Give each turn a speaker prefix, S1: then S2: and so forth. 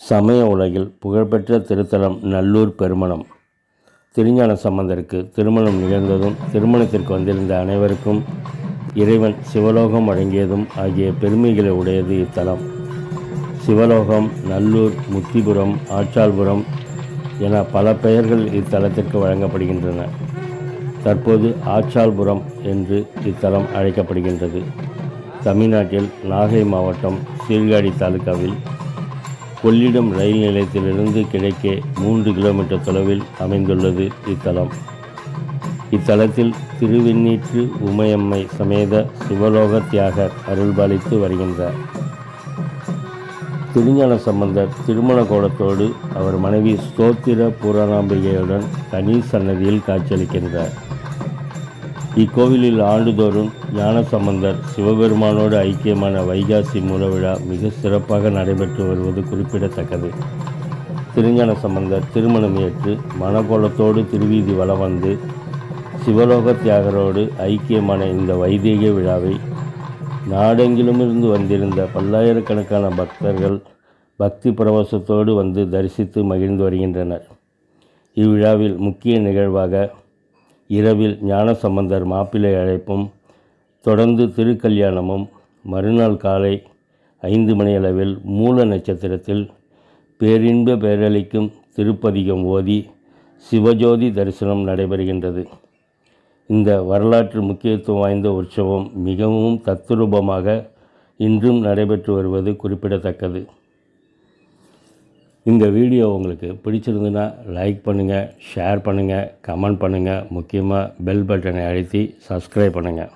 S1: சமய உலகில் புகழ்பெற்ற திருத்தலம் நல்லூர் பெருமணம் திருஞான சம்பந்தருக்கு திருமணம் நிகழ்ந்ததும் திருமணத்திற்கு வந்திருந்த அனைவருக்கும் இறைவன் சிவலோகம் வழங்கியதும் ஆகிய பெருமைகளை உடையது இத்தலம். சிவலோகம் நல்லூர் முத்திபுரம் ஆச்சால்புரம் என பல பெயர்கள் இத்தலத்திற்கு வழங்கப்படுகின்றன. தற்போது ஆச்சால்புரம் என்று இத்தலம் அழைக்கப்படுகின்றது. தமிழ்நாட்டில் நாகை மாவட்டம் சீர்காழி தாலுகாவில் கொள்ளிடம் ரயில் நிலையத்திலிருந்து கிழக்கே மூன்று கிலோமீட்டர் தொலைவில் அமைந்துள்ளது இத்தலம். இத்தலத்தில் திருவெண்ணீற்று உமையம்மை சமேத சிவலோக தியாகர் அருள்பாலித்து வருகின்றார். திருஞான சம்பந்தர் திருமண கோலத்தோடு அவர் மனைவி ஸ்தோத்திர பூரணாம்பிகையுடன் தனி சன்னதியில் காட்சியளிக்கின்றார். இக்கோவிலில் ஆண்டுதோறும் ஞானசம்பந்தர் சிவபெருமானோடு ஐக்கியமான வைகாசி மூலவிழா மிக சிறப்பாக நடைபெற்று வருவது குறிப்பிடத்தக்கது. திருஞான சம்பந்தர் திருமணம் ஏற்று மனக்கோலத்தோடு திருவீதி வலம் வந்து சிவலோக தியாகரோடு ஐக்கியமான இந்த வைதீக விழாவை நாடெங்கிலுமிருந்து வந்திருந்த பல்லாயிரக்கணக்கான பக்தர்கள் பக்தி பிரவசத்தோடு வந்து தரிசித்து மகிழ்ந்து வருகின்றனர். இவ்விழாவில் முக்கிய நிகழ்வாக இரவில் ஞானசம்பந்தர் மாப்பிள்ளை அழைப்பும் தொடர்ந்து திருக்கல்யாணமும் மறுநாள் காலை ஐந்து மணியளவில் மூல நட்சத்திரத்தில் பேரின்ப பேரளிக்கும் திருப்பதிகம் ஓதி சிவஜோதி தரிசனம் நடைபெறுகின்றது. இந்த வரலாற்று முக்கியத்துவம் வாய்ந்த உற்சவம் மிகவும் தத்துரூபமாக இன்றும் நடைபெற்று வருவது குறிப்பிடத்தக்கது. இந்த வீடியோ உங்களுக்கு பிடிச்சிருந்துன்னா லைக் பண்ணுங்கள் ஷேர் பண்ணுங்கள் கமெண்ட் பண்ணுங்கள் முக்கியமாக பெல் பட்டனை அழுத்தி சப்ஸ்கிரைப் பண்ணுங்கள்